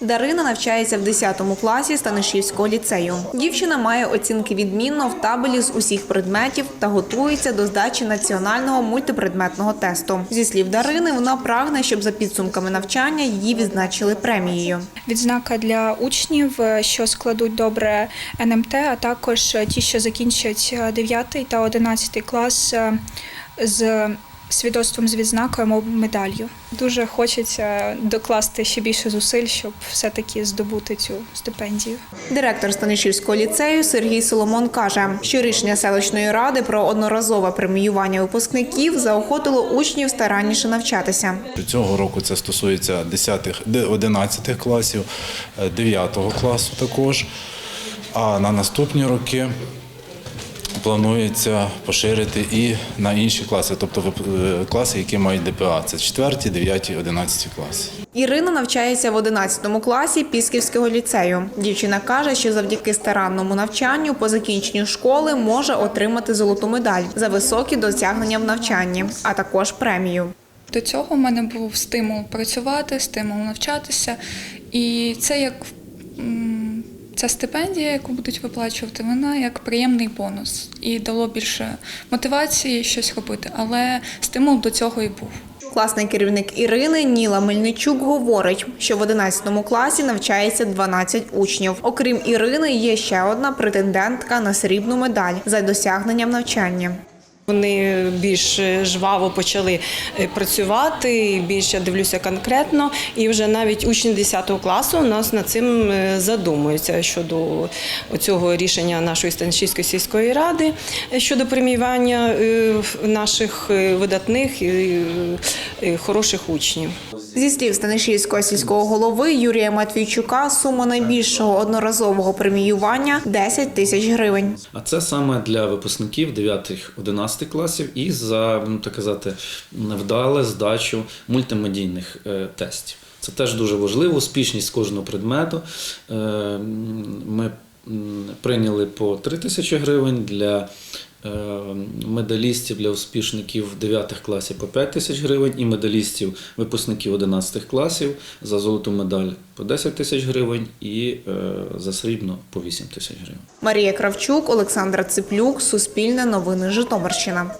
Дарина навчається в 10 класі Станишівського ліцею. Дівчина має оцінки відмінно в табелі з усіх предметів та готується до здачі національного мультипредметного тесту. Зі слів Дарини, вона прагне, щоб за підсумками навчання її відзначили премією. Відзнака для учнів, е, що складуть добре НМТ, а також е, ті, що закінчать е, 9 та 11 клас е, з свідоцтвом з відзнакою або медаллю. Дуже хочеться докласти ще більше зусиль, щоб все-таки здобути цю стипендію. Директор Станишівського ліцею Сергій Соломон каже, що рішення селищної ради про одноразове преміювання випускників заохотило учнів старанніше навчатися. Цього року це стосується 10, 11 класів, 9 класу також. А на наступні роки планується поширити і на інші класи, тобто е, класи, які мають ДПА. Це 4, 9, 11 класи. Ірина навчається в 11 класі Пісківського ліцею. Дівчина каже, що завдяки старанному навчанню по закінченню школи може отримати золоту медаль за високі досягнення в навчанні, а також премію. До цього в мене був стимул працювати, стимул навчатися. І це як ця стипендія, яку будуть виплачувати, вона як приємний бонус і дало більше мотивації щось робити. Але стимул до цього і був. Класний керівник Ірини Ніла Мельничук говорить, що в 11 класі навчається 12 учнів. Окрім Ірини, є ще одна претендентка на срібну медаль за досягненням в навчанні. Вони більш жваво почали е, працювати, більш я дивлюся конкретно, і вже навіть учні 10 класу у нас над цим е, задумуються щодо цього рішення нашої станчівської сільської ради е, щодо преміювання е, наших е, видатних і е, хороших учнів. Зі слів Станишівського сільського голови Юрія Матвійчука, сума найбільшого одноразового преміювання 10 тисяч гривень. А це саме для випускників 9-11 класів і за ну, так казати вдале здачу мультимедійних е, тестів. Це теж дуже важливо, успішність кожного предмету. Е, Ми прийняли по 3 тисячі гривень для медалістів для успішників 9 класів по 5 тисяч гривень і медалістів випускників 11 класів за золоту медаль по 10 тисяч гривень і е, за срібно по 8 тисяч гривень. Марія Кравчук, Олександра Циплюк, Суспільне новини Житомирщина.